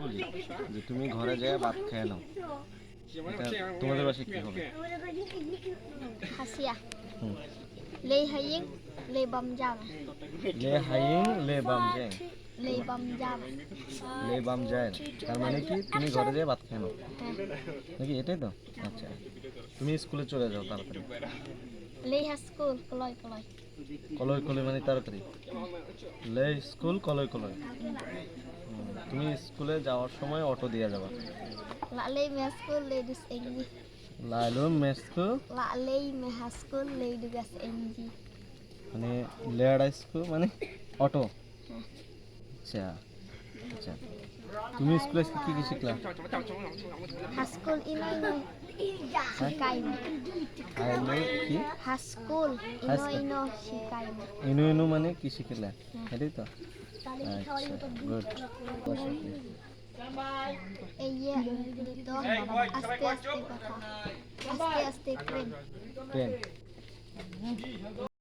বলি যে তুমি ঘরে যেয়ে ভাত খেয়ে নাও তোমাদের বাসায় কি হবে. হুম। Lê Haying, Lê Bầm Giang. লে হাইং লে বাম জ্যাং Lê Bầm Giang. লে বাম জ্যাং তার মানে কি তুমি ঘরে যেয়ে ভাত খেয়ে নাও হ্যাঁ। নাকি এটাই তো আচ্ছা তুমি স্কুলে চলে যাও তাড়াতাড়ি Ha School, Koloi Koloi. Kalai Kalai মানে তাড়াতাড়ি লে স্কুল কলয় কলয় তুমি স্কুলে যাওয়ার সময় অটো দিয়ে যাবা। লালেই মেস্কুল লেডিস এনজি। লালু মেস্কু লালেই মেহাস্কুল লেডিস এনজি। মানে লেড স্কুল মানে অটো? হ্যাঁ। আচ্ছা। আচ্ছা তুমি স্কুলে কি কি শিখলা Inoy. Shikai mo. আইলো কি Ha School Ha Ino school. Ino Shikai mo. ইনু ইনু মানে কি শিখিলা এটাই তো আচ্ছা good Eh aste kata. Aste aste keren. Ten